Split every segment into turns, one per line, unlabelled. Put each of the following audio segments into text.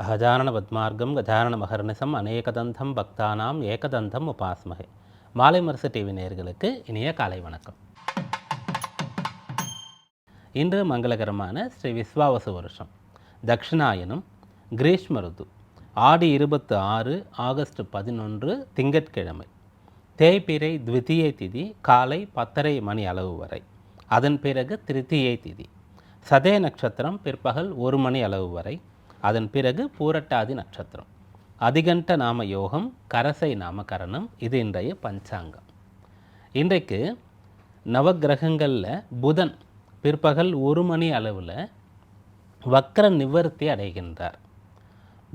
அகஜானன பத்மார்க்கம் கஜானன மகர்நிசம் அநேகதந்தம் பக்தானாம் ஏகதந்தம் உபாஸ்மகே மாலை மரசு டிவி நேயர்களுக்கு இனிய காலை வணக்கம். இன்று மங்களகரமான ஸ்ரீ விஸ்வாவசு வருஷம். தக்ஷிணாயனம் கிரீஷ்ம ருது ஆடி இருபத்து ஆறு ஆகஸ்ட் பதினொன்று திங்கட்கிழமை. தேய்பிறை த்விதியை திதி காலை பத்தரை மணி அளவு வரை. அதன் பிறகு திருத்தியை திதி. சதய நட்சத்திரம் பிற்பகல் ஒரு மணி அளவு வரை. அதன் பிறகு பூரட்டாதி நட்சத்திரம். அதிகண்ட நாம யோகம் கரசை நாமகரணம் இது இன்றைய பஞ்சாங்கம். இன்றைக்கு நவக்கிரகங்களில் புதன் பிற்பகல் ஒரு மணி அளவில் வக்ர நிவர்த்தி அடைகின்றார்.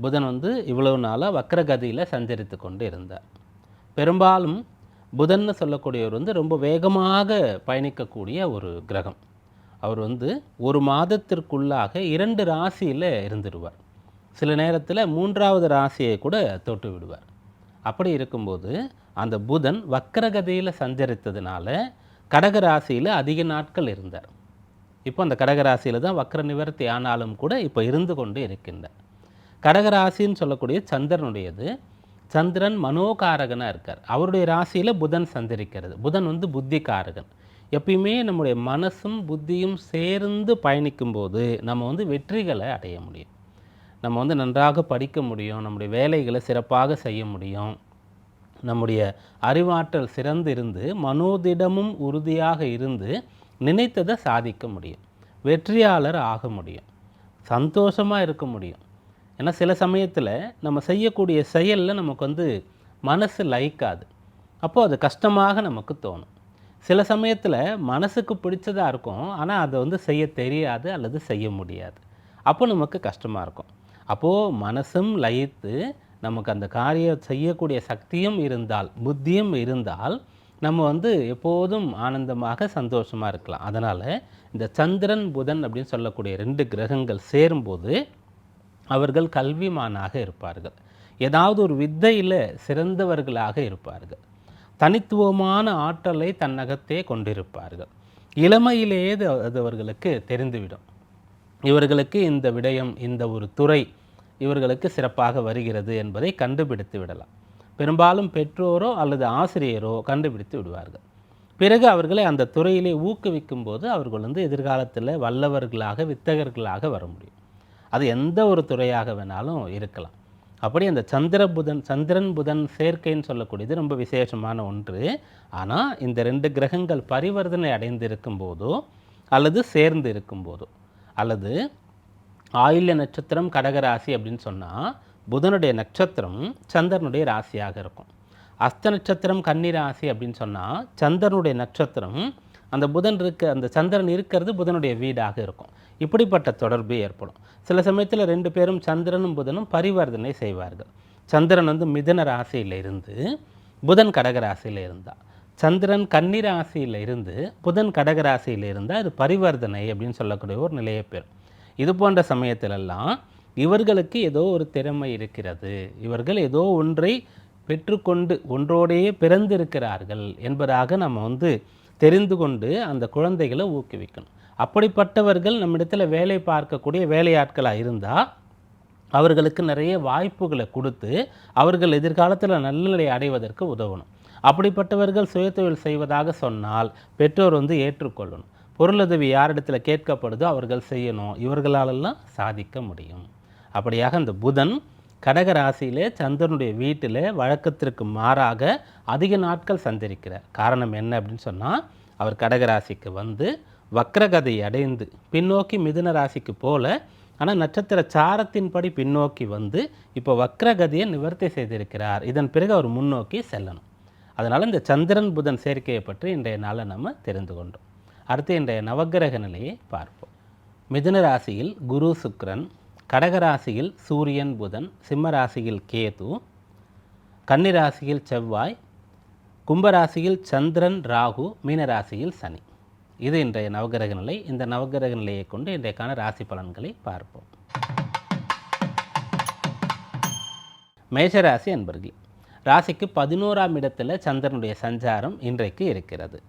புதன் வந்து இவ்வளவு நாளாக வக்கரகதியில் சஞ்சரித்து கொண்டு இருந்தார். பெரும்பாலும் புதன்னு சொல்லக்கூடியவர் வந்து ரொம்ப வேகமாக பயணிக்கக்கூடிய ஒரு கிரகம். அவர் வந்து ஒரு மாதத்திற்குள்ளாக இரண்டு ராசியில் இருந்துருவார். சில நேரத்தில் மூன்றாவது ராசியை கூட தொட்டு விடுவார். அப்படி இருக்கும்போது அந்த புதன் வக்கரகதியில் சஞ்சரித்ததுனால கடக ராசியில் அதிக நாட்கள் இருந்தார். இப்போ அந்த கடகராசியில் தான் வக்கர நிவர்த்தி ஆனாலும் கூட இப்போ இருந்து கொண்டு இருக்கின்றார். கடகராசின்னு சொல்லக்கூடிய சந்திரனுடையது. சந்திரன் மனோகாரகனாக இருக்கார். அவருடைய ராசியில் புதன் சந்திரிக்கிறது புதன் வந்து புத்திகாரகன். எப்பயுமே நம்முடைய மனசும் புத்தியும் சேர்ந்து பயணிக்கும்போது நம்ம வந்து வெற்றிகளை அடைய முடியும். நம்ம வந்து நன்றாக படிக்க முடியும் நம்முடைய வேலைகளை சிறப்பாக செய்ய முடியும் நம்முடைய அறிவாற்றல் சிறந்து இருந்து மனோதிடமும் உறுதியாக இருந்து நினைத்ததை சாதிக்க முடியும். வெற்றியாளர் ஆக முடியும். சந்தோஷமாக இருக்க முடியும். ஏன்னா சில சமயத்தில் நம்ம செய்யக்கூடிய செயலில் நமக்கு வந்து மனசு லைக்காது அப்போது அது கஷ்டமாக நமக்கு தோணும். சில சமயத்தில் மனசுக்கு பிடிச்சதாக இருக்கும். ஆனால் அதை வந்து செய்ய தெரியாது அல்லது செய்ய முடியாது. அப்போ நமக்கு கஷ்டமாக இருக்கும். அப்போது மனசும் லயித்து நமக்கு அந்த காரியம் செய்யக்கூடிய சக்தியும் இருந்தால் புத்தியும் இருந்தால் நம்ம வந்து எப்போதும் ஆனந்தமாக சந்தோஷமாக இருக்கலாம். அதனால் இந்த சந்திரன் புதன் அப்படின்னு சொல்லக்கூடிய ரெண்டு கிரகங்கள் சேரும்போது அவர்கள் கல்விமானாக இருப்பார்கள். ஏதாவது ஒரு வித்தையில் சிறந்தவர்களாக இருப்பார்கள். தனித்துவமான ஆற்றலை தன்னகத்தே கொண்டிருப்பார்கள். இளமையிலேயே அது அவர்களுக்கு தெரிந்துவிடும். இவர்களுக்கு இந்த விடயம் இந்த ஒரு துறை இவர்களுக்கு சிறப்பாக வருகிறது என்பதை கண்டுபிடித்து விடலாம். பெரும்பாலும் பெற்றோரோ அல்லது ஆசிரியரோ கண்டுபிடித்து விடுவார்கள். பிறகு அவர்களை அந்த துறையிலே ஊக்குவிக்கும் போது அவர்கள் வந்து எதிர்காலத்தில் வல்லவர்களாக வித்தகர்களாக வர முடியும். அது எந்த ஒரு துறையாக வேணாலும் இருக்கலாம். அப்படி அந்த சந்திர புதன் சந்திரன் புதன் சேர்க்கைன்னு சொல்லக்கூடியது ரொம்ப விசேஷமான ஒன்று. ஆனால் இந்த ரெண்டு கிரகங்கள் பரிவர்த்தனை அடைந்து இருக்கும்போதோ அல்லது சேர்ந்து இருக்கும்போதோ அல்லது ஆயுள்ய நட்சத்திரம் கடகராசி அப்படின்னு சொன்னால் புதனுடைய நட்சத்திரம் சந்திரனுடைய ராசியாக இருக்கும். அஸ்த நட்சத்திரம் கன்னி ராசி அப்படின்னு சொன்னால் சந்திரனுடைய நட்சத்திரம் அந்த புதன் இருக்க அந்த சந்திரன் இருக்கிறது புதனுடைய வீடாக இருக்கும். இப்படிப்பட்ட தொடர்பு ஏற்படும். சில சமயத்தில் ரெண்டு பேரும் சந்திரனும் புதனும் பரிவர்த்தனை செய்வார்கள். சந்திரன் வந்து மிதன ராசியில் இருந்து புதன் கடக ராசியில் இருந்தால் சந்திரன் கன்னி ராசியில் இருந்து புதன் கடக ராசியில் இருந்தால் அது பரிவர்த்தனை அப்படின்னு சொல்லக்கூடிய ஒரு நிலையை பெறும். இது போன்ற சமயத்திலெல்லாம் இவர்களுக்கு ஏதோ ஒரு திறமை இருக்கிறது. இவர்கள் ஏதோ ஒன்றை பெற்றுக்கொண்டு ஒன்றோடையே பிறந்திருக்கிறார்கள் என்பதாக நம்ம வந்து தெரிந்து கொண்டு அந்த குழந்தைகளை ஊக்குவிக்கணும். அப்படிப்பட்டவர்கள் நம்மிடத்தில் வேலை பார்க்கக்கூடிய வேலையாட்களாக இருந்தால் அவர்களுக்கு நிறைய வாய்ப்புகளை கொடுத்து அவர்கள் எதிர்காலத்தில் நல்லநிலை அடைவதற்கு உதவணும். அப்படிப்பட்டவர்கள் சுயதொழில் செய்வதாக சொன்னால் பெற்றோர் வந்து ஏற்றுக்கொள்ளணும். பொருளுதவி யாரிடத்தில் கேட்கப்படுதோ அவர்கள் செய்யணும். இவர்களாலெல்லாம் சாதிக்க முடியும். அப்படியாக அந்த புதன் கடக ராசியிலே சந்திரனுடைய வீட்டில் வழக்கத்திற்கு மாறாக அதிக நாட்கள் சஞ்சரிக்கிறார் காரணம் என்ன அப்படின்னு சொன்னால் அவர் கடக ராசிக்கு வந்து வக்ரகதை அடைந்து பின்னோக்கி மிதுன ராசிக்கு போல ஆனால் நட்சத்திர சாரத்தின்படி பின்னோக்கி வந்து இப்போ வக்ரகதியை நிவர்த்தி செய்திருக்கிறார். இதன் பிறகு அவர் முன்னோக்கி செல்லணும். அதனால் இந்த சந்திரன் புதன் சேர்க்கையை பற்றி இன்றைய நாளை நம்ம தெரிந்து கொண்டோம். அடுத்து இன்றைய நவக்கிரக நிலையை பார்ப்போம். மிதுன ராசியில் குரு சுக்ரன் கடகராசியில் சூரியன் புதன் சிம்மராசியில் கேது கன்னிராசியில் செவ்வாய் கும்பராசியில் சந்திரன் ராகு மீனராசியில் சனி. இது இன்றைய நவகிரக நிலை. இந்த நவகிரக நிலையை கொண்டு இன்றைக்கான ராசி பலன்களை பார்ப்போம். மேஷராசி அன்பர்களே ராசிக்கு பதினோராம் இடத்தில் சந்திரனுடைய சஞ்சாரம் இன்றைக்கு இருக்கிறது.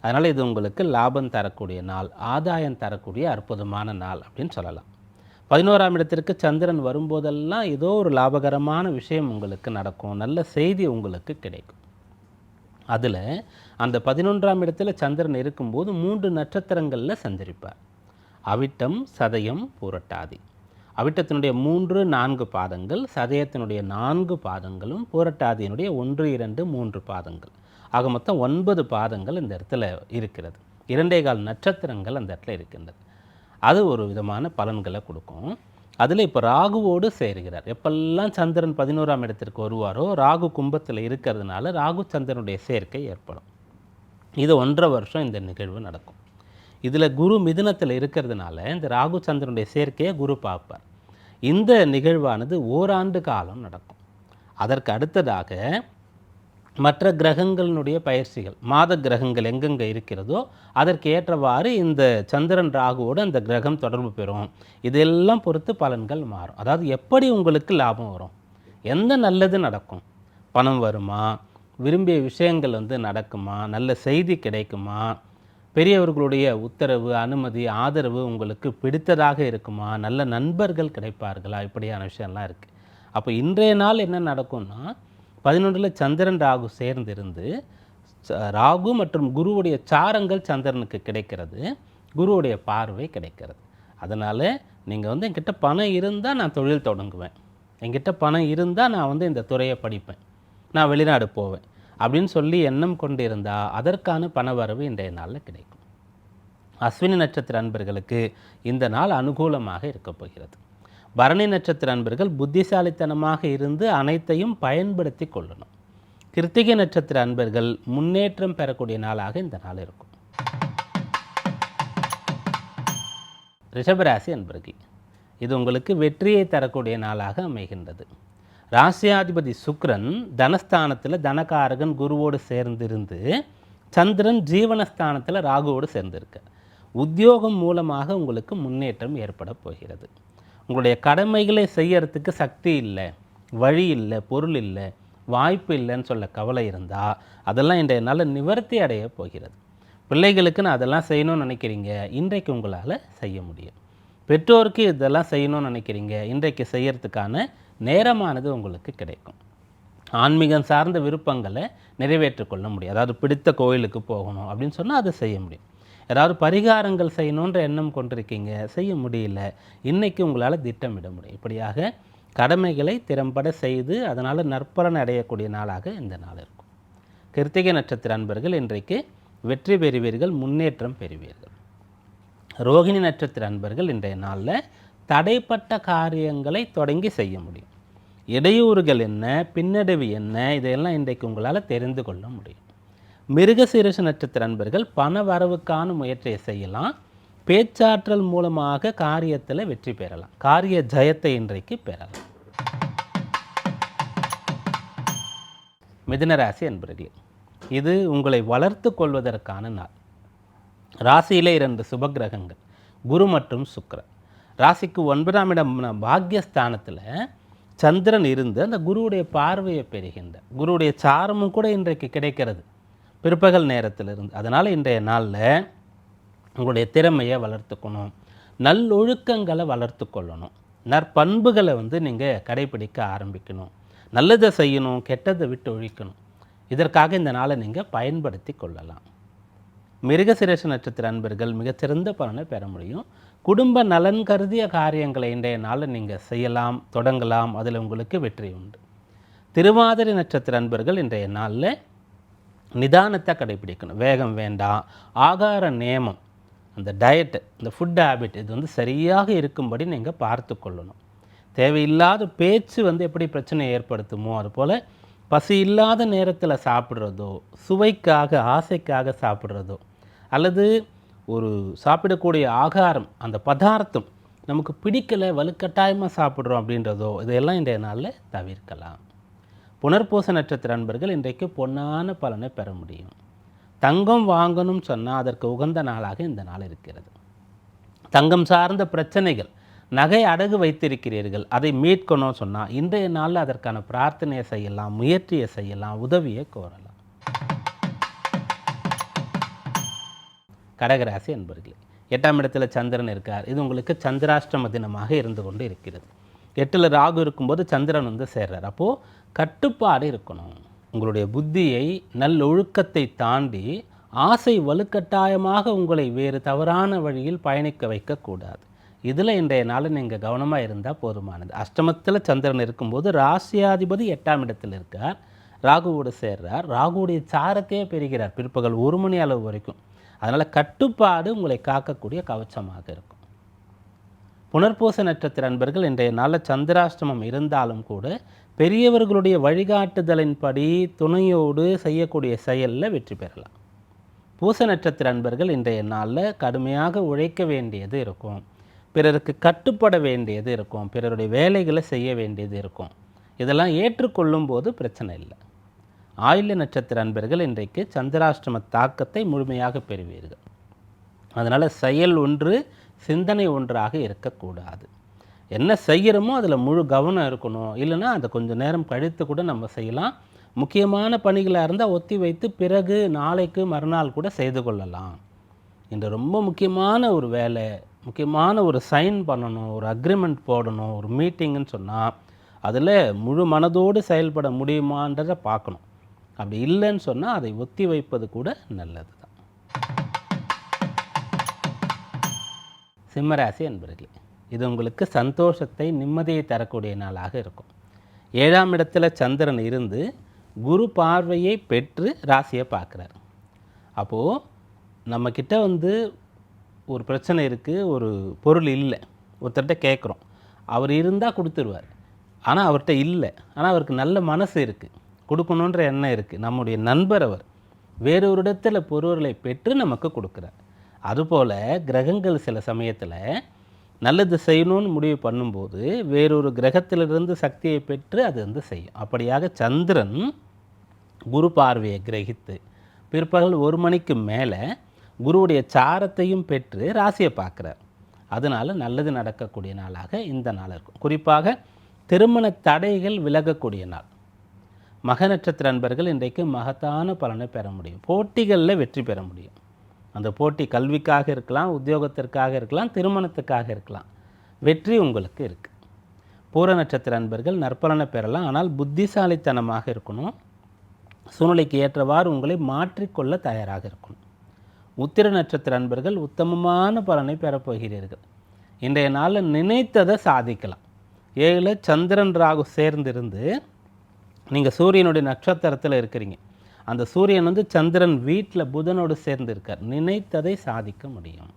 அதனால் இது உங்களுக்கு லாபம் தரக்கூடிய நாள் ஆதாயம் தரக்கூடிய அற்புதமான நாள் அப்படின்னு சொல்லலாம். பதினோராம் இடத்திற்கு சந்திரன் வரும்போதெல்லாம் ஏதோ ஒரு லாபகரமான விஷயம் உங்களுக்கு நடக்கும். நல்ல செய்தி உங்களுக்கு கிடைக்கும். அதில் அந்த பதினொன்றாம் இடத்துல சந்திரன் இருக்கும்போது மூன்று நட்சத்திரங்களில் சஞ்சரிப்பார். அவிட்டம் சதயம் புரட்டாதி. அவிட்டத்தினுடைய மூன்று நான்கு பாதங்கள் சதயத்தினுடைய நான்கு பாதங்களும் பூரட்டாதியினுடைய ஒன்று இரண்டு மூன்று பாதங்கள். ஆக மொத்தம் ஒன்பது பாதங்கள் இந்த இடத்துல இருக்கிறது. இரண்டே கால் நட்சத்திரங்கள் அந்த இடத்துல இருக்கின்றது. அது ஒரு விதமான பலன்களை கொடுக்கும். அதில் இப்போ ராகுவோடு சேருகிறார். எப்பெல்லாம் சந்திரன் பதினோராம் இடத்திற்கு வருவாரோ ராகு கும்பத்தில் இருக்கிறதுனால ராகு சந்திரனுடைய சேர்க்கை ஏற்படும். இது ஒன்றரை வருஷம் இந்த நிகழ்வு நடக்கும். இதில் குரு மிதுனத்தில் இருக்கிறதுனால இந்த ராகு சந்திரனுடைய சேர்க்கையை குரு பார்ப்பார். இந்த நிகழ்வானது ஓராண்டு காலம் நடக்கும். அதற்கு அடுத்ததாக மற்ற கிரகங்களினுடைய பயிற்சிகள் மாத கிரகங்கள் எங்கெங்கே இருக்கிறதோ அதற்கு ஏற்றவாறு இந்த சந்திரன் ராகுவோடு அந்த கிரகம் தொடர்பு பெறும். இதெல்லாம் பொறுத்து பலன்கள் மாறும். அதாவது எப்படி உங்களுக்கு லாபம் வரும்? எந்த நல்லது நடக்கும்? பணம் வருமா? விரும்பிய விஷயங்கள் வந்து நடக்குமா? நல்ல செய்தி கிடைக்குமா? பெரியவர்களுடைய உத்தரவு அனுமதி ஆதரவு உங்களுக்கு பிடித்ததாக இருக்குமா? நல்ல நண்பர்கள் கிடைப்பார்களா? இப்படியான விஷயம்லாம் இருக்குது அப்போ இன்றைய நாள் என்ன நடக்கும்னா பதினொன்றில் சந்திரன் ராகு சேர்ந்திருந்து ச- ராகு மற்றும் குருவுடைய சாரங்கள் சந்திரனுக்கு கிடைக்கிறது. குருவுடைய பார்வை கிடைக்கிறது. அதனால் நீங்கள் வந்து என்கிட்ட பணம் இருந்தால் நான் தொழில் தொடங்குவேன். என்கிட்ட பணம் இருந்தால் நான் வந்து இந்த துறையை படிப்பேன். நான் வெளிநாடு போவேன். அப்படின்னு சொல்லி எண்ணம் கொண்டிருந்தால் அதற்கான பணவரவு இன்றைய நாளில் கிடைக்கும். அஸ்வினி நட்சத்திர அன்பர்களுக்கு இந்த நாள் அனுகூலமாக இருக்கப் போகிறது. பரணி நட்சத்திர அன்பர்கள் புத்திசாலித்தனமாக இருந்து அனைத்தையும் பயன்படுத்தி கொள்ளணும். கிருத்திகை நட்சத்திர அன்பர்கள் முன்னேற்றம் பெறக்கூடிய நாளாக இந்த நாள் இருக்கும். ரிஷபராசி அன்பர்கள் இது உங்களுக்கு வெற்றியை தரக்கூடிய நாளாக அமைகின்றது. ராசியாதிபதி சுக்ரன் தனஸ்தானத்தில் தனகாரகன் குருவோடு சேர்ந்திருந்து சந்திரன் ஜீவனஸ்தானத்தில் ராகுவோடு சேர்ந்திருக்க உத்தியோகம் மூலமாக உங்களுக்கு முன்னேற்றம் ஏற்பட போகிறது. உங்களுடைய கடமைகளை செய்யறதுக்கு சக்தி இல்லை வழி இல்லை பொருள் இல்லை வாய்ப்பு இல்லைன்னு சொல்ல கவலை இருந்தால் அதெல்லாம் இன்றைய நாள் நிவர்த்தி அடைய போகிறது. பிள்ளைகளுக்கு நான் அதெல்லாம் செய்யணும்னு நினைக்கிறீங்க இன்றைக்கு உங்களால் செய்ய முடியும். பெற்றோருக்கு இதெல்லாம் செய்யணும்னு நினைக்கிறீங்க இன்றைக்கு செய்யறதுக்கான நேரமானது உங்களுக்கு கிடைக்கும். ஆன்மீகம் சார்ந்த விருப்பங்களை நிறைவேற்றிக்கொள்ள முடியும். அதாவது பிடித்த கோயிலுக்கு போகணும் அப்படின்னு சொன்னால் அதை செய்ய முடியும். ஏதாவது பரிகாரங்கள் செய்யணுன்ற எண்ணம் கொண்டிருக்கீங்க செய்ய முடியல. இன்னைக்கு உங்களால் திட்டமிட முடியும். இப்படியாக கடமைகளை திறம்பட செய்து அதனால் நற்பலன் அடையக்கூடிய நாளாக இந்த நாள் இருக்கும். கிருத்திகை நட்சத்திர அன்பர்கள் இன்றைக்கு வெற்றி பெறுவீர்கள் முன்னேற்றம் பெறுவீர்கள். ரோகிணி நட்சத்திர அன்பர்கள் இன்றைய நாளில் தடைப்பட்ட காரியங்களை தொடங்கி செய்ய முடியும். இடையூறுகள் என்ன பின்னடைவு என்ன இதையெல்லாம் இன்றைக்கு உங்களால் தெரிந்து கொள்ள முடியும். மிருகசீரிஷ நட்சத்திர அன்பர்கள் பண வரவுக்கான முயற்சியை செய்யலாம். பேச்சாற்றல் மூலமாக காரியத்தில் வெற்றி பெறலாம். காரிய ஜெயத்தை இன்றைக்கு பெறலாம். மிதுனராசி அன்பர்களே இது உங்களை வளர்த்து கொள்வதற்கான நாள். ராசியிலே இரண்டு சுபக்கிரகங்கள் குரு மற்றும் சுக்கரன் ராசிக்கு ஒன்பதாம் இடம் பாக்யஸ்தானத்தில் சந்திரன் இருந்து அந்த குருவுடைய பார்வையை பெறுகின்ற குருவுடைய சாரமும் கூட இன்றைக்கு கிடைக்கிறது. பிற்பகல் நேரத்தில் இருந்து அதனால் இன்றைய நாளில் உங்களுடைய திறமையை வளர்த்துக்கணும். நல்லொழுக்கங்களை வளர்த்துக்கொள்ளணும். நற்பண்புகளை வந்து நீங்கள் கடைபிடிக்க ஆரம்பிக்கணும். நல்லதை செய்யணும் கெட்டதை விட்டு ஒழிக்கணும். இதற்காக இந்த நாளை நீங்கள் பயன்படுத்தி கொள்ளலாம். மிருகசிரேஷ நட்சத்திர அன்பர்கள் மிகச்சிறந்த பலனை பெற முடியும். குடும்ப நலன் கருதிய காரியங்களை இன்றைய நாளில் நீங்கள் செய்யலாம் தொடங்கலாம். அதில் உங்களுக்கு வெற்றி உண்டு. திருவாதிரை நட்சத்திர அன்பர்கள் இன்றைய நாளில் நிதானத்தை கடைபிடிக்கணும் வேகம் வேண்டாம். ஆகார நேமம் அந்த டயட்டு இந்த ஃபுட் ஹேபிட் இது வந்து சரியாக இருக்கும்படி நீங்கள் பார்த்து கொள்ளணும். தேவையில்லாத பேச்சு வந்து எப்படி பிரச்சனை ஏற்படுத்துமோ அதுபோல் பசி இல்லாத நேரத்தில் சாப்பிட்றதோ சுவைக்காக ஆசைக்காக சாப்பிட்றதோ அல்லது ஒரு சாப்பிடக்கூடிய ஆகாரம் அந்த பதார்த்தம் நமக்கு பிடிக்கலை வலுக்கட்டாயமாக சாப்பிட்றோம் அப்படின்றதோ இதையெல்லாம் இன்றைய நாளில் தவிர்க்கலாம். புனர்பூச நட்சத்திர அன்பர்கள் இன்றைக்கு பொன்னான பலனை பெற முடியும். தங்கம் வாங்கணும் சொன்னால் அதற்கு உகந்த நாளாக இந்த நாள் இருக்கிறது. தங்கம் சார்ந்த பிரச்சனைகள் நகை அடகு வைத்திருக்கிறீர்கள் அதை மீட்கணும் சொன்னால் இன்றைய நாளில் அதற்கான பிரார்த்தனையை செய்யலாம் முயற்சியை செய்யலாம் உதவியை கோரலாம். கடகராசி என்பர்களே எட்டாம் இடத்துல சந்திரன் இருக்கார். இது உங்களுக்கு சந்திராஷ்டம தினமாக இருந்து கொண்டு இருக்கிறது. எட்டில் ராகு இருக்கும்போது சந்திரன் வந்து சேர்றார். அப்போது கட்டுப்பாடு இருக்கணும். உங்களுடைய புத்தியை நல்லொழுக்கத்தை தாண்டி ஆசை வலுக்கட்டாயமாக உங்களை வேறு தவறான வழியில் பயணிக்க வைக்கக்கூடாது. இதில் இன்றைய நாள் நீங்கள் கவனமாக இருந்தால் போதுமானது. அஷ்டமத்தில் சந்திரன் இருக்கும்போது ராசியாதிபதி எட்டாம் இடத்தில் இருக்கார். ராகுவோடு சேர்றார். ராகுவுடைய சாரத்தையே பெறுகிறார். பிற்பகல் ஒரு மணி அளவு வரைக்கும். அதனால் கட்டுப்பாடு உங்களை காக்கக்கூடிய கவச்சமாக இருக்கும். புனர்பூச நட்சத்திர அன்பர்கள் இன்றைய நாளில் சந்திராஷ்டமம் இருந்தாலும் கூட பெரியவர்களுடைய வழிகாட்டுதலின்படி துணையோடு செய்யக்கூடிய செயலில் வெற்றி பெறலாம். பூச நட்சத்திர அன்பர்கள் இன்றைய நாளில் கடுமையாக உழைக்க வேண்டியது இருக்கும். பிறருக்கு கட்டுப்பட வேண்டியது இருக்கும். பிறருடைய வேலைகளை செய்ய வேண்டியது இருக்கும். இதெல்லாம் ஏற்றுக்கொள்ளும் போது பிரச்சனை இல்லை. ஆயுள நட்சத்திர அன்பர்கள் இன்றைக்கு சந்திராஷ்டம தாக்கத்தை முழுமையாக பெறுவீர்கள். அதனால் செயல் ஒன்று சிந்தனை ஒன்றாக இருக்கக்கூடாது. என்ன செய்கிறோமோ அதில் முழு கவனம் இருக்கணும். இல்லைன்னா அதை கொஞ்சம் நேரம் கழித்து கூட நம்ம செய்யலாம். முக்கியமான பணிகளாக இருந்தால் ஒத்தி வைத்து பிறகு நாளைக்கு மறுநாள் கூட செய்து கொள்ளலாம். இந்த ரொம்ப முக்கியமான ஒரு வேலை முக்கியமான ஒரு சைன் பண்ணணும் ஒரு அக்ரிமெண்ட் போடணும் ஒரு மீட்டிங்குன்னு சொன்னால் அதில் முழு மனதோடு செயல்பட முடியுமான்றதை பார்க்கணும். அப்படி இல்லைன்னு சொன்னால் அதை ஒத்தி வைப்பது கூட நல்லது தான் சிம்மராசி என்பர்களே இது உங்களுக்கு சந்தோஷத்தை நிம்மதியை தரக்கூடிய நாளாக இருக்கும். ஏழாம் இடத்துல சந்திரன் இருந்து குரு பார்வையை பெற்று ராசியை பார்க்குறார். அப்போது நம்மக்கிட்ட வந்து ஒரு பிரச்சனை இருக்குது ஒரு பொருள் இல்லை. ஒருத்தர்கிட்ட கேட்குறோம். அவர் இருந்தால் கொடுத்துருவார். ஆனால் அவர்கிட்ட இல்லை. ஆனால் அவருக்கு நல்ல மனசு இருக்குது கொடுக்கணுன்ற எண்ணம் இருக்குது நம்முடைய நண்பர் அவர் வேறொரு இடத்துல பொருள்களை பெற்று நமக்கு கொடுக்குறார். அதுபோல் கிரகங்கள் சில சமயத்தில் நல்லது செய்யணும்னு முடிவு பண்ணும்போது வேறொரு கிரகத்திலிருந்து சக்தியை பெற்று அது வந்து செய்யும். அப்படியாக சந்திரன் குரு பார்வையை கிரகித்து பிற்பகல் ஒரு மணிக்கு மேலே குருவுடைய சாரத்தையும் பெற்று ராசியை பார்க்குறார். அதனால் நல்லது நடக்கக்கூடிய நாளாக இந்த நாள் இருக்கும். குறிப்பாக திருமண தடைகள் விலகக்கூடிய நாள். மக நட்சத்திர அன்பர்கள் இன்றைக்கு மகத்தான பலனை பெற முடியும். போட்டிகளில் வெற்றி பெற முடியும். அந்த போட்டி கல்விக்காக இருக்கலாம் உத்தியோகத்திற்காக இருக்கலாம் திருமணத்துக்காக இருக்கலாம். வெற்றி உங்களுக்கு இருக்குது பூர நட்சத்திர அன்பர்கள் நற்பலனை பெறலாம். ஆனால் புத்திசாலித்தனமாக இருக்கணும். சூழ்நிலைக்கு ஏற்றவாறு உங்களை மாற்றிக்கொள்ள தயாராக இருக்கணும். உத்திர நட்சத்திர அன்பர்கள் உத்தமமான பலனை பெறப்போகிறீர்கள் இன்றைய நாளில் நினைத்ததை சாதிக்கலாம். ஏழில் சந்திரன் ராகு சேர்ந்திருந்து நீங்கள் சூரியனுடைய நட்சத்திரத்தில் இருக்கிறீங்க. அந்த சூரியன் வந்து சந்திரன் வீட்டில் புதனோடு சேர்ந்து இருக்கார் நினைத்ததை சாதிக்க முடியும்.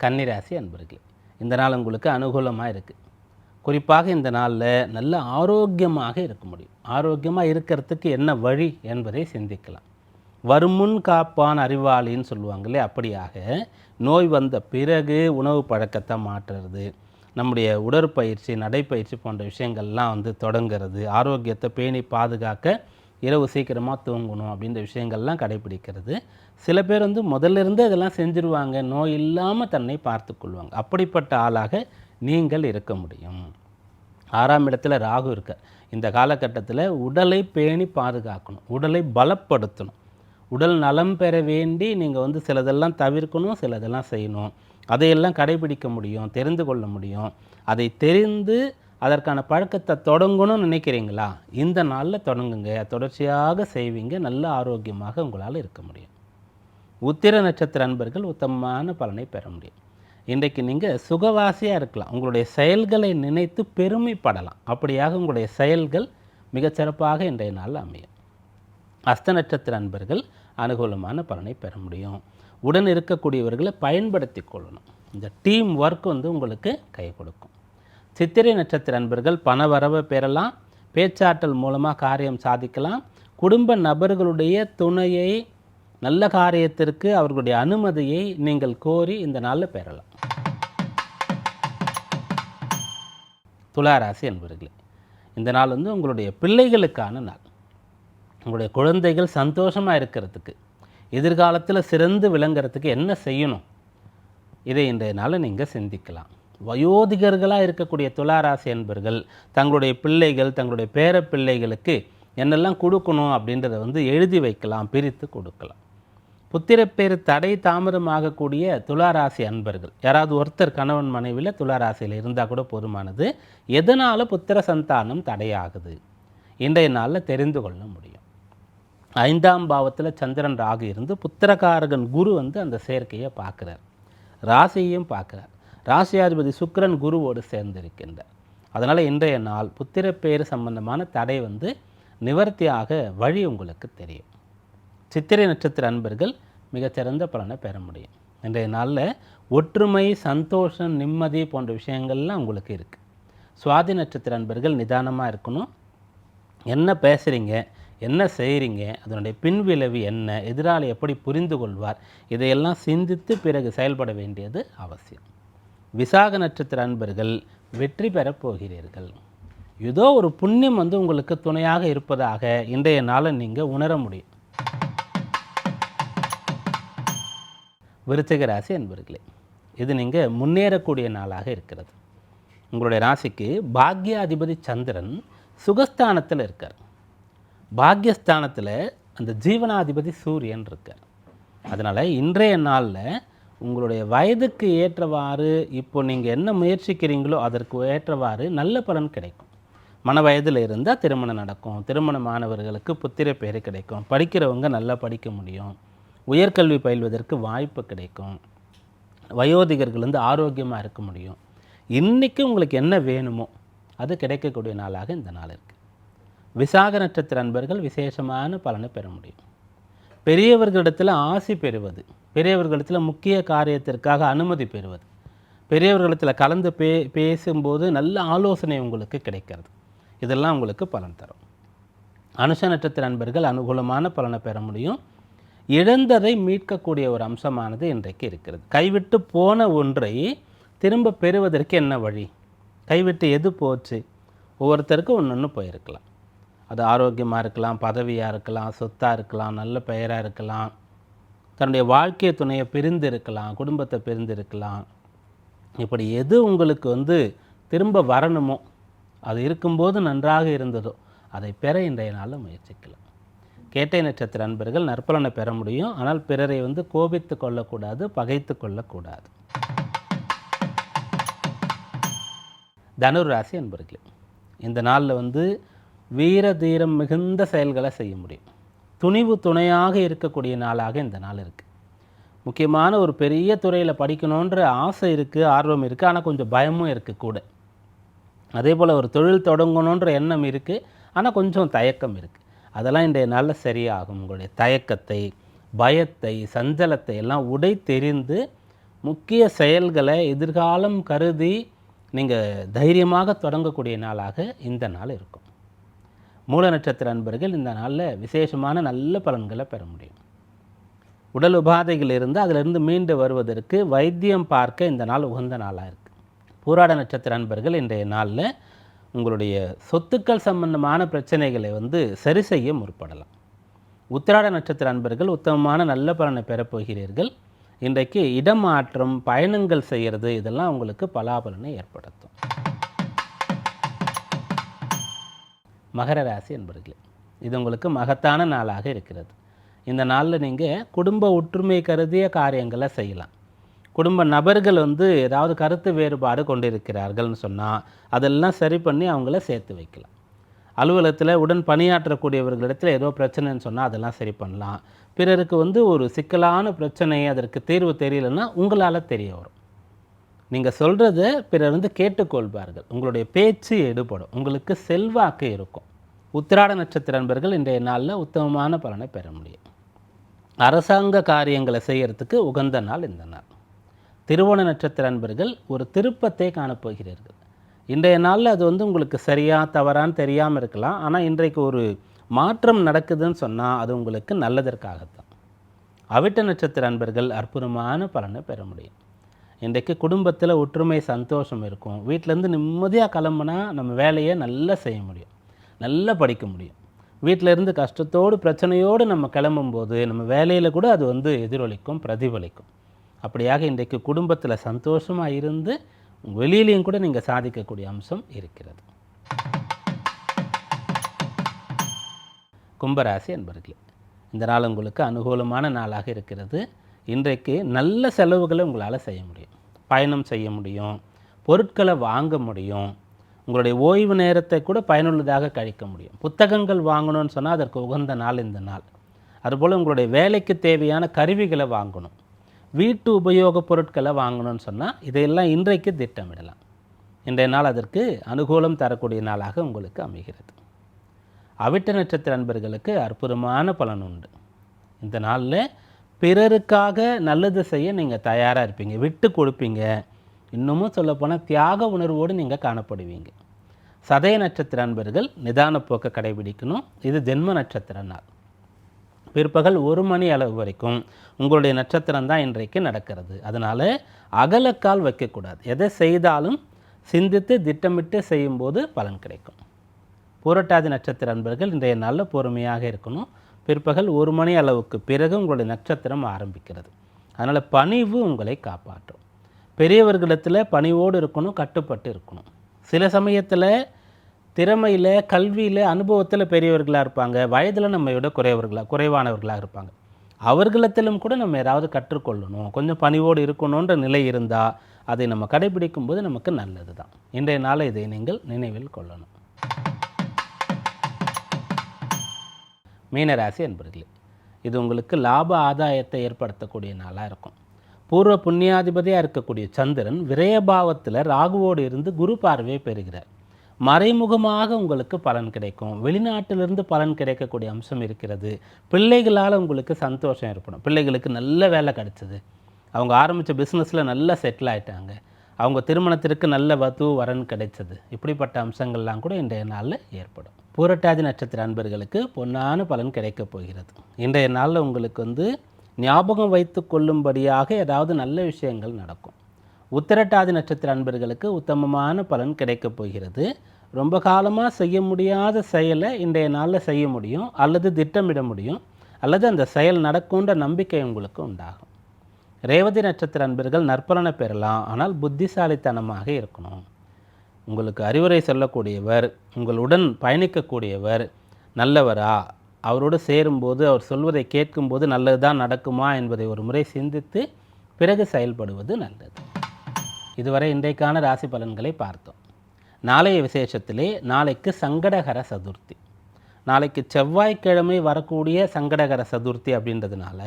கன்னிராசி அன்பர்களே இந்த நாள் உங்களுக்கு அனுகூலமாக இருக்குது குறிப்பாக இந்த நாளில் நல்ல ஆரோக்கியமாக இருக்க முடியும். ஆரோக்கியமாக இருக்கிறதுக்கு என்ன வழி என்பதை சிந்திக்கலாம். வருமுன் காப்பான் அறிவாளின்னு சொல்லுவாங்களே அப்படியாக நோய் வந்த பிறகு உணவு பழக்கத்தை மாற்றுறது நம்முடைய உடற்பயிற்சி நடைப்பயிற்சி போன்ற விஷயங்கள்லாம் வந்து தொடங்குறது. ஆரோக்கியத்தை பேணி பாதுகாக்க இரவு சீக்கிரமாக தூங்கணும் அப்படின்ற விஷயங்கள்லாம் கடைபிடிக்கிறது. சில பேர் வந்து முதல்ல இருந்தே இதெல்லாம் செஞ்சுருவாங்க. நோய் இல்லாமல் தன்னை பார்த்து கொள்வாங்க. அப்படிப்பட்ட ஆளாக நீங்கள் இருக்க முடியும். ஆறாம் இடத்துல ராகு இருக்க இந்த காலகட்டத்தில் உடலை பேணி பாதுகாக்கணும். உடலை பலப்படுத்தணும். உடல் நலம் பெற வேண்டி நீங்கள் வந்து சிலதெல்லாம் தவிர்க்கணும் சிலதெல்லாம் செய்யணும். அதையெல்லாம் கடைபிடிக்க முடியும் தெரிந்து கொள்ள முடியும். அதை தெரிந்து அதற்கான பழக்கத்தை தொடங்கணும்னு நினைக்கிறீங்களா? இந்த நாளில் தொடங்குங்க. தொடர்ச்சியாக செய்வீங்க. நல்ல ஆரோக்கியமாக உங்களால் இருக்க முடியும். உத்திர நட்சத்திர அன்பர்கள் உத்தமமான பலனை பெற முடியும். இன்றைக்கு நீங்கள் சுகவாசியாக இருக்கலாம். உங்களுடைய செயல்களை நினைத்து பெருமைப்படலாம். அப்படியாக உங்களுடைய செயல்கள் மிகச்சிறப்பாக இன்றைய நாளில் அமையும். அஸ்த நட்சத்திர அன்பர்கள் அனுகூலமான பலனை பெற முடியும். உடன் இருக்கக்கூடியவர்களை பயன்படுத்தி கொள்ளணும். இந்த டீம் ஒர்க் வந்து உங்களுக்கு கை கொடுக்கும். சித்திரை நட்சத்திர அன்பர்கள் பண வரவை பெறலாம் பேச்சாற்றல் மூலமாக காரியம் சாதிக்கலாம். குடும்ப நபர்களுடைய துணையை நல்ல காரியத்திற்கு அவர்களுடைய அனுமதியை நீங்கள் கோரி இந்த நாளில் பெறலாம். துளாராசி அன்பர்களே இந்த நாள் வந்து உங்களுடைய பிள்ளைகளுக்கான நாள். உங்களுடைய குழந்தைகள் சந்தோஷமாக இருக்கிறதுக்கு எதிர்காலத்தில் சிறந்து விளங்குறதுக்கு என்ன செய்யணும்? இதை இன்றைய நாளில் நீங்கள் சிந்திக்கலாம். வயோதிகர்களாக இருக்கக்கூடிய துளாராசி என்பர்கள் தங்களுடைய பிள்ளைகள் தங்களுடைய பேர பிள்ளைகளுக்கு என்னெல்லாம் கொடுக்கணும் அப்படின்றத வந்து எழுதி வைக்கலாம் பிரித்து கொடுக்கலாம். புத்திரப்பேர் தடை தாமதமாகக்கூடிய துளாராசி அன்பர்கள் யாராவது ஒருத்தர் கணவன் மனைவியில் துளாராசியில் இருந்தால் கூட போதுமானது. எதனால் புத்திர சந்தானம் தடையாகுது? இன்றைய நாளில் தெரிந்து கொள்ள முடியும். ஐந்தாம் பாவத்தில் சந்திரன் ராகு இருந்து புத்திரகாரகன் குரு வந்து அந்த சேர்க்கையை பார்க்குறார். ராசியையும் பார்க்குறார். ராசியாதிபதி சுக்கிரன் குருவோடு சேர்ந்திருக்கின்றார். அதனால் இன்றைய நாள் புத்திரப்பேறு சம்பந்தமான தடை வந்து நிவர்த்தியாக வழி உங்களுக்கு தெரியும். சித்திரை நட்சத்திர அன்பர்கள் மிகச்சிறந்த பலனை பெற முடியும். இன்றைய நாளில் ஒற்றுமை சந்தோஷம் நிம்மதி போன்ற விஷயங்கள்லாம் உங்களுக்கு இருக்குது சுவாதி நட்சத்திர அன்பர்கள் நிதானமாக இருக்கணும். என்ன பேசுகிறீங்க என்ன செய்கிறீங்க அதனுடைய பின்விளைவு என்ன? எதிராளி எப்படி புரிந்து கொள்வார்? இதையெல்லாம் சிந்தித்து பிறகு செயல்பட வேண்டியது அவசியம். விசாக நட்சத்திர அன்பர்கள் வெற்றி பெறப் போகிறீர்கள். ஏதோ ஒரு புண்ணியம் வந்து உங்களுக்கு துணையாக இருப்பதாக இன்றைய நாளை நீங்கள் உணர முடியும். விருச்சிக ராசி அன்பர்களே இது நீங்கள் முன்னேறக்கூடிய நாளாக இருக்கிறது. உங்களுடைய ராசிக்கு பாக்யாதிபதி சந்திரன் சுகஸ்தானத்தில் இருக்கார். பாக்யஸ்தானத்தில் அந்த ஜீவனாதிபதி சூரியன் இருக்கார். அதனால் இன்றைய நாளில் உங்களுடைய வயதுக்கு ஏற்றவாறு இப்போ நீங்கள் என்ன முயற்சிக்கிறீங்களோ அதற்கு ஏற்றவாறு நல்ல பலன் கிடைக்கும். மன வயதில் இருந்தால் திருமணம் நடக்கும். திருமணமானவர்களுக்கு புத்திர பேர் கிடைக்கும். படிக்கிறவங்க நல்லா படிக்க முடியும். உயர்கல்வி பயில்வதற்கு வாய்ப்பு கிடைக்கும். வயோதிகர்கள் வந்து ஆரோக்கியமாக இருக்க முடியும். இன்றைக்கி உங்களுக்கு என்ன வேணுமோ அது கிடைக்கக்கூடிய நாளாக இந்த நாள் இருக்குது விசாக நட்சத்திர அன்பர்கள் விசேஷமான பலனை பெற முடியும். பெரியவர்களிடத்தில் ஆசி பெறுவது பெரியவர்களிடத்தில் முக்கிய காரியத்திற்காக அனுமதி பெறுவது பெரியவர்களிடத்தில் கலந்து பே பேசும்போது நல்ல ஆலோசனை உங்களுக்கு கிடைக்கிறது. இதெல்லாம் உங்களுக்கு பலன் தரும். அனுஷ நட்சத்திர அன்பர்கள் அனுகூலமான பலனை பெற முடியும். இழந்ததை மீட்கக்கூடிய ஒரு அம்சமானது இன்றைக்கு இருக்கிறது. கைவிட்டு போன ஒன்றை திரும்ப பெறுவதற்கு என்ன வழி? கைவிட்டு எது போச்சு? ஒவ்வொருத்தருக்கும் ஒன்று ஒன்று போயிருக்கலாம். அது ஆரோக்கியமாக இருக்கலாம் பதவியாக இருக்கலாம் சொத்தாக இருக்கலாம் நல்ல பெயராக இருக்கலாம். தன்னுடைய வாழ்க்கை துணையை பிரிந்து இருக்கலாம் குடும்பத்தை பிரிந்து இருக்கலாம். இப்படி எது உங்களுக்கு வந்து திரும்ப வரணுமோ அது இருக்கும்போது நன்றாக இருந்ததோ அதை பெற இன்றைய நாளில் முயற்சிக்கலாம். கேட்டை நட்சத்திர அன்பர்கள் நற்பலனை பெற முடியும். ஆனால் பிறரை வந்து கோபித்து கொள்ளக்கூடாது பகைத்து கொள்ளக்கூடாது. தனுர் ராசி அன்பர்களே இந்த நாளில் வந்து வீர தீரம் மிகுந்த செயல்களை செய்ய முடியும். துணிவு துணையாக இருக்கக்கூடிய நாளாக இந்த நாள் இருக்குது முக்கியமான ஒரு பெரிய துறையில் படிக்கணுன்ற ஆசை இருக்குது ஆர்வம் இருக்குது ஆனால் கொஞ்சம் பயமும் இருக்குது கூட. அதே போல் ஒரு தொழில் தொடங்கணுன்ற எண்ணம் இருக்குது ஆனால் கொஞ்சம் தயக்கம் இருக்குது அதெல்லாம் இன்றைய நாளில் சரியாகும். உங்களுடைய தயக்கத்தை பயத்தை சஞ்சலத்தை எல்லாம் உடை தெரிந்து முக்கிய செயல்களை எதிர்காலம் கருதி நீங்கள் தைரியமாக தொடங்கக்கூடிய நாளாக இந்த நாள் இருக்கும். மூல நட்சத்திர அன்பர்கள் இந்த நாளில் விசேஷமான நல்ல பலன்களை பெற முடியும். உடல் உபாதைகள் இருந்து அதிலிருந்து மீண்டு வருவதற்கு வைத்தியம் பார்க்க இந்த நாள் உகந்த நாளாக இருக்குது பூராட நட்சத்திர அன்பர்கள் இன்றைய நாளில் உங்களுடைய சொத்துக்கள் சம்பந்தமான பிரச்சனைகளை வந்து சரி செய்ய முற்படலாம். உத்திராட நட்சத்திர அன்பர்கள் உத்தமமான நல்ல பலனை பெறப்போகிறீர்கள் இன்றைக்கு இடமாற்றம் பயணங்கள் செய்கிறது இதெல்லாம் உங்களுக்கு பலாபலனை ஏற்படுத்தும். மகர ராசி என்பர்களே இது உங்களுக்கு மகத்தான நாளாக இருக்கிறது. இந்த நாளில் நீங்கள் குடும்ப ஒற்றுமை கருதிய காரியங்களை செய்யலாம். குடும்ப நபர்கள் வந்து ஏதாவது கருத்து வேறுபாடு கொண்டிருக்கிறார்கள்னு சொன்னால் அதெல்லாம் சரி பண்ணி அவங்கள சேர்த்து வைக்கலாம். அலுவலகத்தில் உடன் பணியாற்றக்கூடியவர்களிடத்தில் ஏதோ பிரச்சனைன்னு சொன்னால் அதெல்லாம் சரி பண்ணலாம். பிறருக்கு வந்து ஒரு சிக்கலான பிரச்சனை அதற்கு தீர்வு தெரியலன்னா உங்களால் தெரிய வரும். நீங்கள் சொல்கிறத பிறர் வந்து கேட்டுக்கொள்வார்கள். உங்களுடைய பேச்சு எடுபடும். உங்களுக்கு செல்வாக்கு இருக்கும். உத்திராட நட்சத்திர நண்பர்கள் இன்றைய நாளில் உத்தமமான பலனை பெற முடியும். அரசாங்க காரியங்களை செய்கிறதுக்கு உகந்த நாள் இந்த நாள். திருவோண நட்சத்திர நண்பர்கள் ஒரு திருப்பத்தை காணப்போகிறீர்கள். இன்றைய நாளில் அது வந்து உங்களுக்கு சரியாக தவறான்னு தெரியாமல் இருக்கலாம். ஆனால் இன்றைக்கு ஒரு மாற்றம் நடக்குதுன்னு சொன்னால் அது உங்களுக்கு நல்லதற்காகத்தான். அவிட்ட நட்சத்திர அன்பர்கள் அற்புதமான பலனை பெற முடியும். இன்றைக்கு குடும்பத்தில் ஒற்றுமை சந்தோஷம் இருக்கும். வீட்டிலேருந்து நிம்மதியாக கிளம்புனா நம்ம வேலையை நல்லா செய்ய முடியும். நல்லா படிக்க முடியும். வீட்டில் இருந்து கஷ்டத்தோடு பிரச்சனையோடு நம்ம கிளம்பும்போது நம்ம வேலையில் கூட அது வந்து எதிரொலிக்கும் பிரதிபலிக்கும். அப்படியாக இன்றைக்கு குடும்பத்தில் சந்தோஷமாக இருந்து வெளியிலையும் கூட நீங்கள் சாதிக்கக்கூடிய அம்சம் இருக்கிறது. கும்பராசி என்பர்களே இந்த நாள் உங்களுக்கு அனுகூலமான நாளாக இருக்கிறது. இன்றைக்கு நல்ல செலவுகளை உங்களால் செய்ய முடியும். பயணம் செய்ய முடியும். பொருட்களை வாங்க முடியும். உங்களுடைய ஓய்வு நேரத்தை கூட பயனுள்ளதாக கழிக்க முடியும். புத்தகங்கள் வாங்கணும்னு சொன்னால் அதற்கு உகந்த நாள் இந்த நாள். அதுபோல் உங்களுடைய வேலைக்கு தேவையான கருவிகளை வாங்கணும். வீட்டு உபயோகப் பொருட்களை வாங்கணும்னு சொன்னால் இதையெல்லாம் இன்றைக்கு திட்டமிடலாம். இன்றைய நாள் அதற்கு அனுகூலம் தரக்கூடிய நாளாக உங்களுக்கு அமைகிறது. அவிட்ட நட்சத்திர அன்பர்களுக்கு அற்புதமான பலன் உண்டு. இந்த நாளில் பிறருக்காக நல்லது செய்ய நீங்கள் தயாராக இருப்பீங்க. விட்டு கொடுப்பீங்க. இன்னமும் சொல்லப்போனால் தியாக உணர்வோடு நீங்கள் காணப்படுவீங்க. சதய நட்சத்திர அன்பர்கள் நிதான போக்கை கடைபிடிக்கணும். இது ஜென்ம நட்சத்திர நாள். பிற்பகல் ஒரு மணி அளவு வரைக்கும் உங்களுடைய நட்சத்திரம் தான் இன்றைக்கு நடக்கிறது. அதனால் அகலக்கால் வைக்கக்கூடாது. எதை செய்தாலும் சிந்தித்து திட்டமிட்டு செய்யும்போது பலன் கிடைக்கும். பூரட்டாதி நட்சத்திர அன்பர்கள் இன்றைய நல்ல பொறுமையாக இருக்கணும். பிற்பகல் ஒரு மணி அளவுக்கு பிறகு உங்களுடைய நட்சத்திரம் ஆரம்பிக்கிறது. அதனால் பணிவு உங்களை காப்பாற்றும். பெரியவர்களிடத்தில் பணிவோடு இருக்கணும் கட்டுப்பட்டு இருக்கணும். சில சமயத்தில் திறமையில் கல்வியில் அனுபவத்தில் பெரியவர்களாக இருப்பாங்க. வயதில் நம்ம விட குறைவர்களாக குறைவானவர்களாக இருப்பாங்க. அவர்களிடத்திலும் கூட நம்ம ஏதாவது கற்றுக்கொள்ளணும். கொஞ்சம் பணிவோடு இருக்கணுன்ற நிலை இருந்தால் அதை நம்ம கடைபிடிக்கும் போது நமக்கு நல்லது தான் இன்றைய நாளை இதை நீங்கள் நினைவில் கொள்ளணும். மீனராசி என்பர்களே இது உங்களுக்கு லாப ஆதாயத்தை ஏற்படுத்தக்கூடிய நாளாக இருக்கும். பூர்வ புண்ணியாதிபதியாக இருக்கக்கூடிய சந்திரன் விரயபாவத்தில் ராகுவோடு இருந்து குரு பார்வையை பெறுகிறார். மறைமுகமாக உங்களுக்கு பலன் கிடைக்கும். வெளிநாட்டிலிருந்து பலன் கிடைக்கக்கூடிய அம்சம் இருக்கிறது. பிள்ளைகளால் உங்களுக்கு சந்தோஷம் ஏற்படும். பிள்ளைகளுக்கு நல்ல வேலை கிடைச்சது. அவங்க ஆரம்பித்த பிஸ்னஸில் நல்லா செட்டில் ஆகிட்டாங்க அவங்க திருமணத்திற்கு நல்ல வது வரன் கிடைச்சது. இப்படிப்பட்ட அம்சங்கள்லாம் கூட இன்றைய நாளில் ஏற்படும். பூரட்டாதி நட்சத்திர அன்பர்களுக்கு பொன்னான பலன் கிடைக்கப் போகிறது. இன்றைய நாளில் உங்களுக்கு வந்து ஞாபகம் வைத்து கொள்ளும்படியாக ஏதாவது நல்ல விஷயங்கள் நடக்கும். உத்திரட்டாதி நட்சத்திர அன்பர்களுக்கு உத்தமமான பலன் கிடைக்கப் போகிறது. ரொம்ப காலமாக செய்ய முடியாத செயலை இன்றைய நாளில் செய்ய முடியும் அல்லது திட்டமிட முடியும் அல்லது அந்த செயல் நடக்கும்ன்ற நம்பிக்கை உங்களுக்கு உண்டாகும். ரேவதி நட்சத்திர அன்பர்கள் நற்பலனை பெறலாம் ஆனால் புத்திசாலித்தனமாக இருக்கணும். உங்களுக்கு அறிவுரை சொல்லக்கூடியவர் உங்களுடன் பயணிக்கக்கூடியவர் நல்லவரா? அவரோடு சேரும்போது அவர் சொல்வதை கேட்கும்போது நல்லது தான் நடக்குமா என்பதை ஒரு முறை சிந்தித்து பிறகு செயல்படுவது நல்லது. இதுவரை இன்றைக்கான ராசி பலன்களை பார்த்தோம். நாளைய விசேஷத்திலே நாளைக்கு சங்கடகர சதுர்த்தி. நாளைக்கு செவ்வாய்க்கிழமை வரக்கூடிய சங்கடகர சதுர்த்தி அப்படின்றதுனால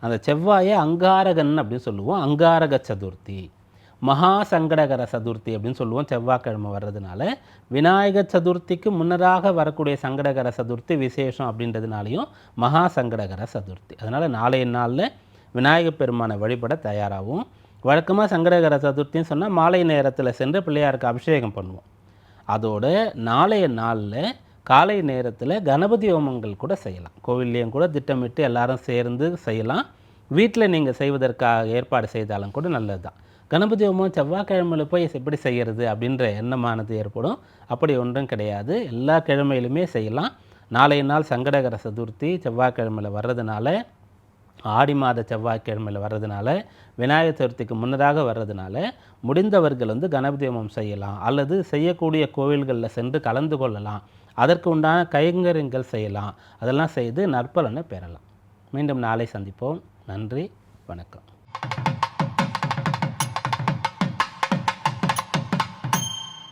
அந்த செவ்வாயை அங்காரகன் அப்படின்னு சொல்லுவோம். அங்காரக சதுர்த்தி. மகா சங்கடகர சதுர்த்தி அப்படின்னு சொல்லுவோம் செவ்வாய்க்கிழமை வர்றதுனால. விநாயகர் சதுர்த்திக்கு முன்னதாக வரக்கூடிய சங்கடகர சதுர்த்தி விசேஷம் அப்படின்றதுனாலையும் மகா சங்கடகர சதுர்த்தி அதனால் நாளைய நாளில் விநாயகப் பெருமானை வழிபட தயாராகும் வழக்கமாக சங்கடகர சதுர்த்தின்னு சொன்னால் மாலை நேரத்தில் சென்று பிள்ளையாருக்கு அபிஷேகம் பண்ணுவோம். அதோடு நாளைய நாளில் காலை நேரத்தில் கணபதி ஹோமங்கள் கூட செய்யலாம். கோவில்லையும் கூட திட்டமிட்டு எல்லாரும் சேர்ந்து செய்யலாம். வீட்டில் நீங்கள் செய்வதற்காக ஏற்பாடு செய்தாலும் கூட நல்லது தான் கணபதி ஹோமம் செவ்வாய்க்கிழமையில் போய் எப்படி செய்கிறது அப்படின்ற எண்ணமானது ஏற்படும். அப்படி ஒன்றும் கிடையாது. எல்லா கிழமையிலுமே செய்யலாம். நாளைய நாள் சங்கடகர சதுர்த்தி செவ்வாய்க்கிழமையில் வர்றதுனால ஆடி மாத செவ்வாய்க்கிழமையில் வர்றதுனால விநாயகர் சதுர்த்திக்கு முன்னதாக வர்றதுனால முடிந்தவர்கள் வந்து கணபதி ஹோமம் செய்யலாம். அல்லது செய்யக்கூடிய கோவில்களில் சென்று கலந்து கொள்ளலாம். அதற்கு உண்டான கைங்கரியங்கள் செய்யலாம். அதெல்லாம் செய்து நற்பலனை பெறலாம். மீண்டும் நாளை சந்திப்போம். நன்றி. வணக்கம்.